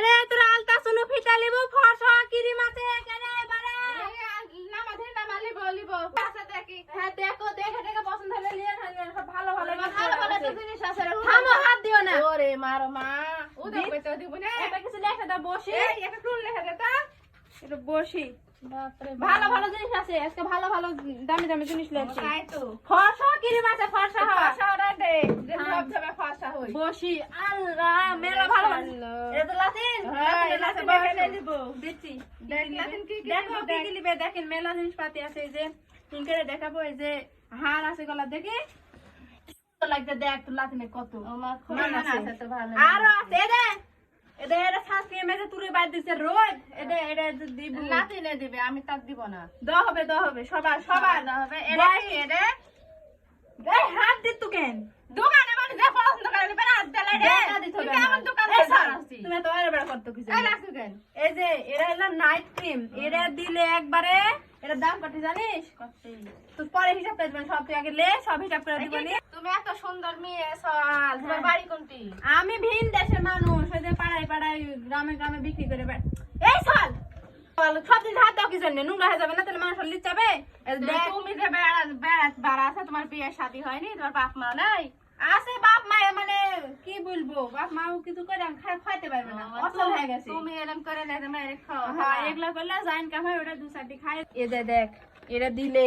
এরে তোর আলতা শুনু ফিটা লিব ফসা কিরি মাছে কেরে বারে নামাধে নামালি বলিব পাশে দেখি হ্যাঁ দেখো দেখে দেখে পছন্দ হলে নিয়ে সব ভালো ভালো ভালো ভালো তো জিনিস আছে থামো হাত দিও না ওরে মারো মা। উদক দি- বেচে দিব না। এটা কিছু লেখা দাও বসি। একটা টুল লেখা দে তা এটা বসি। ভালো ভালো জিনিস আছে। আজকে ভালো ভালো দামি দামি জিনিস তো। ফসা কিরি মাছে হয় ফসা ওরা দে। হ্যাঁ। সব হই বসি। আল্লাহ মেলা ভালো এটা তো লাতিন। লাতিন লাতিন আছে দেখে। বসো। নিব। দিচ্ছি দেখ, লাতিন কি কি দেখো কি দেখ। দেখেন মেলা জিনিস পাতি আছে যে তিনকেরে দেখাবো এই যে হার আছে গলা দেখে। তো লাগছে দেখ তো লাতিনে কত। আরও আছে এটা মেজে তুলে বাইর দিছে রোদ। এদে এটা দিব। লাতিনে দিবে আমি তাক দিব না। দ হবে দ হবে সবার সবার। হবে এটা এটা এই হাত দিত কেন দোকানে মানে যে পছন্দ করে নিবে না দিলে রে দেখা দিত তুই কেন? কেমন দোকান এই করে সর, আসছি তুমি তো আরে বেড়া করতে কিছু কেন? এই যে এরা হলো নাইট ক্রিম এরা দিলে একবারে এটার দাম কত জানিস? তো পরে হিসাব করে দিবেন সব তুই আগে লে সব হিসাব করে দিবনি তুমি এত সুন্দর মেয়ে সল তোমার হ্যাঁ। বাড়ি কোনটি? আমি ভিন দেশের মানুষ ওই যে পাড়ায় পাড়ায় গ্রামে গ্রামে বিক্রি করে বেড় এই সাল সব দিন হাত দাও কি জন্য? নোংরা হয়ে যাবে না তাহলে মানুষ লিচ যাবে তুমি যে বেড়া বেড়া বাড়া আছে তোমার বিয়ে শাদী হয়নি তোমার বাপ মা নাই? আছে বাপ মা মানে কি বলব? বাপ মাও কিছু করে খাই খাইতে পারবে না অচল হয়ে গেছে। তুমি এরকম করে না খাও। হ্যাঁ। এগুলা করলে জাইন কামাই ওটা দু চারটি এ দে দেখ এটা দিলে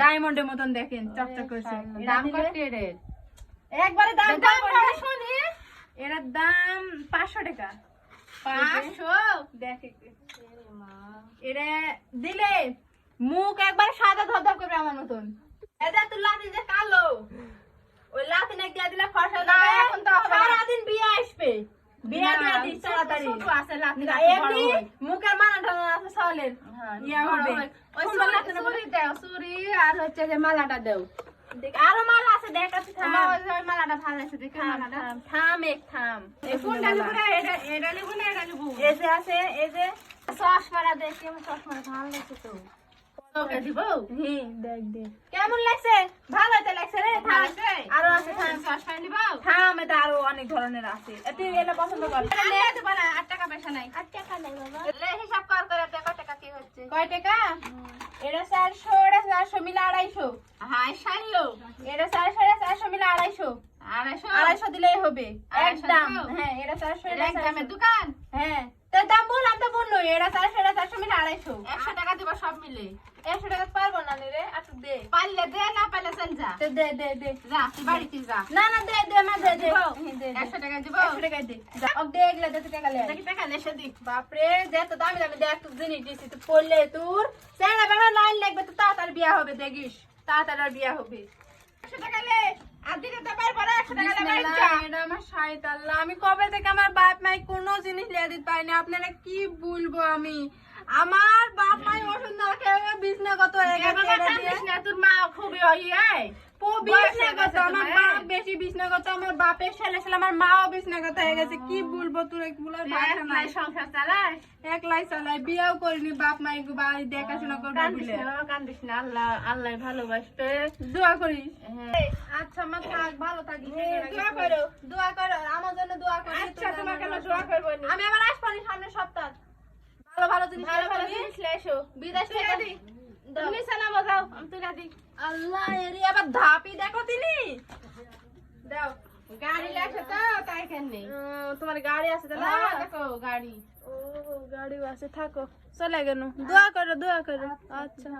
ডায়মন্ডের মতন দেখেন চকচক করছে। দাম কত এর একবারে দাম দাম করে। শুনি? দাম পাঁচশো টাকা। পাঁচশো? দেখ একটু। এটা দিলে মুখ একবার সাদা ধবধব করবে আমার মতন। এটা তুই যে কালো ওই লাতি নাক দিয়ে দিলে ফর্সা না, যাবে এখন তো হবে না। সারাদিন বিয়ে আসবে বিয়ে দিয়ে দিস তাড়াতাড়ি আছে লাতি না, লাতি বড় এমনি মুখের মানাটা আছে সলের হ্যাঁ, ইয়া হবে ওই দাও, আর হচ্ছে যে মালাটা দাও। আরও মাল আছে দেখ আছে থাম ওই মালাটা ভালো দেখে মালাটা। থাম থাম এক থাম এই কোনটা নিবো রে? এটা- এটা নিবো না, এটা নিবো? এই যে আছে এই যে চশমাটা দেখি, আমার চশমাটা ভালো লাগছে তো। তোকে দিবো? হুম দেখ দেখ কেমন লাগছে ভালো তো লাগছে রে থাম আরও আছে থাম চশমা নিবো? থাম এটা আরও অনেক ধরনের আছে তুই এটা পছন্দ কর এটা নিয়ে না, আট টাকা পয়সা নাই। লে, হিসাব কর করে দে, টাকা কি হচ্ছে? কয় টাকা এটা চারশো এটা চারশো মিলে আড়াইশো হাই, সাইলো। এটা চারশো এটা চারশো মিলে আড়াইশো আড়াইশো? আড়াইশো দিলেই হবে একদম হ্যাঁ এটা চারশো এটা এটা এক দামের চারশো। দোকান? হ্যাঁ তোর দাম বললাম তো বলল এটা চারশো এটা চারশো মিলে আড়াইশো একশো টাকা দিবো সব মিলে। একশো টাকা পারব না রে একটু দে পারলে দে, না পারলে চল যা। দে, দে দে দে যা, তুই বাড়িতে যা। না না দে দে মা দে দে? হ্যাঁ, দে দে একশো টাকা দিবো? একশো টাকা দে যা, ওক দে এগুলা দে টাকা লে দেখি টাকা নেশে দি। বাপরে যে তো দামি দামি দেখ তুই জিনিস দিছি তুই পড়লে তোর চেহারা বেড়া লাইন লাগবে তো তাড়াতাড়ি বিয়া হবে দেখিস তাড়াতাড়ি আর বিয়া হবে একশো টাকা লে। আর দিতে তো পারব না, একশো টাকা লে আল্লাহ আমি কবে থেকে আমার বাপ মাই কোনো জিনিস লিয়ে দিতে পারিনি আপনারা কি বলব আমি? আমার বাপ মাই ওষুধ না খেয়ে বিছনা কত হয়ে গেছে তোর মা খুবই হয়ে আমার তোমার। বাপ বেশি বিছনা কত আমার বাপের ছেলে ছেলে আমার মাও বিছনা হয়ে গেছে কি বলব তোর এগুলোর ভাষা নাই সংসার চালাস? একলাই চালাই বিয়াও করিনি বাপ মাই বাড়ি দেখাশোনা করবে বলে কান্দিস না, আল্লাহ আল্লাহ ভালোবাসবে দোয়া করিস হ্যাঁ। আচ্ছা আমার থাক ভালো থাকিস হ্যাঁ, দোয়া করো। দোয়া করো আমার জন্য দোয়া করো আচ্ছা তোমাকে আমরা দোয়া করব আমি আবার আসব সামনের সপ্তাহ ভালো ভালো জিনিস ভালো ভালো জিনিস নিয়ে এসো। বিদেশ থেকে আদি। তুমি সালামো দাও, আমি তুলে দিই। আল্লাহ এরি আবার ধাপি দেখো তিনি। দাও গাড়ি লাগছে তো, তাই কেন নেই? তোমার গাড়ি আছে তো হ্যাঁ, দেখো, গাড়ি। ও গাড়িও আছে থাকো। চলে গেল দোয়া করো দোয়া করো। আচ্ছা।